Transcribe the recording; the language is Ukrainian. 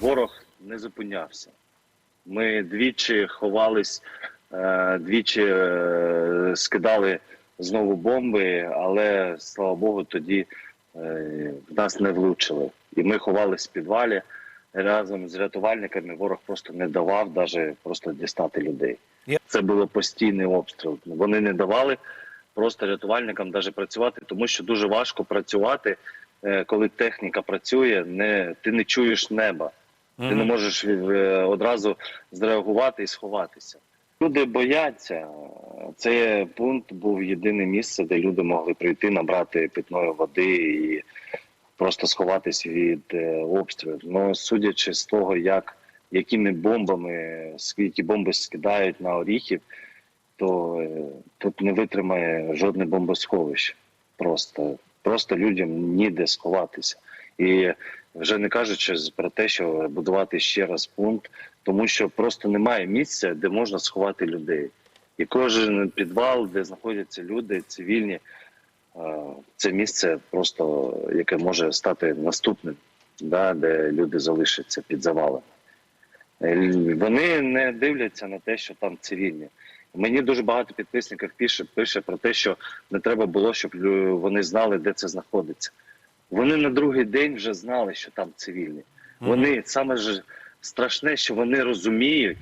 ворог не зупинявся. Ми двічі ховались, е, двічі е, скидали знову бомби, але слава Богу, тоді е, в нас не влучили. І ми ховались в підвалі разом з рятувальниками. Ворог просто не давав навіть просто дістати людей. Це було постійний обстріл. Вони не давали просто рятувальникам навіть працювати, тому що дуже важко працювати, коли техніка працює, не, ти не чуєш неба. Ти не можеш е, одразу зреагувати і сховатися. Люди бояться. Цей пункт був єдине місце, де люди могли прийти, набрати питної води і просто сховатись від е, обстрілів. Ну, судячи з того, як якими бомбами, які бомби скидають на оріхів, то е, тут не витримає жодне бомбосховище. Просто, просто людям ніде сховатися. І вже не кажучи про те, що будувати ще раз пункт, тому що просто немає місця, де можна сховати людей. І кожен підвал, де знаходяться люди, цивільні, е, це місце просто яке може стати наступним, да, де люди залишаться під завалами. Е, Вони не дивляться на те, що там цивільні. Мені дуже багато підписників пише, пише про те, що не треба було, щоб вони знали, де це знаходиться. Вони на другий день вже знали, що там цивільні. Вони саме ж страшне, що вони розуміють,